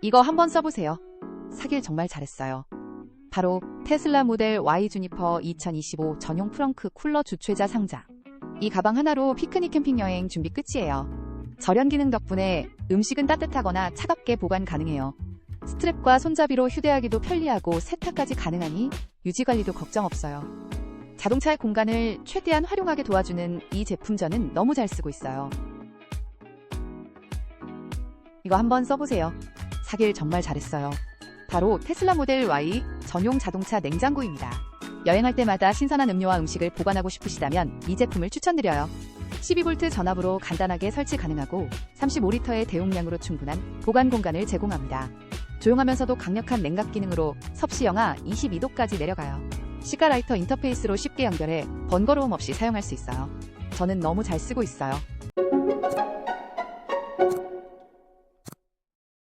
이거 한번 써보세요. 사길 정말 잘했어요. 바로 테슬라 모델 Y 주니퍼 2025 전용 프렁크 쿨러 주최자 상자. 이 가방 하나로 피크닉 캠핑 여행 준비 끝이에요. 절연 기능 덕분에 음식은 따뜻하거나 차갑게 보관 가능해요. 스트랩과 손잡이로 휴대하기도 편리하고 세탁까지 가능하니 유지 관리도 걱정 없어요. 자동차의 공간을 최대한 활용하게 도와주는 이 제품 저는 너무 잘 쓰고 있어요. 이거 한번 써보세요. 사길 정말 잘했어요. 바로 테슬라 모델 Y 전용 자동차 냉장고입니다. 여행할 때마다 신선한 음료와 음식을 보관하고 싶으시다면 이 제품을 추천드려요. 12V 전압으로 간단하게 설치 가능하고 35리터의 대용량으로 충분한 보관 공간을 제공합니다. 조용하면서도 강력한 냉각 기능으로 섭씨 영하 22도까지 내려가요. 시가라이터 인터페이스로 쉽게 연결해 번거로움 없이 사용할 수 있어요. 저는 너무 잘 쓰고 있어요.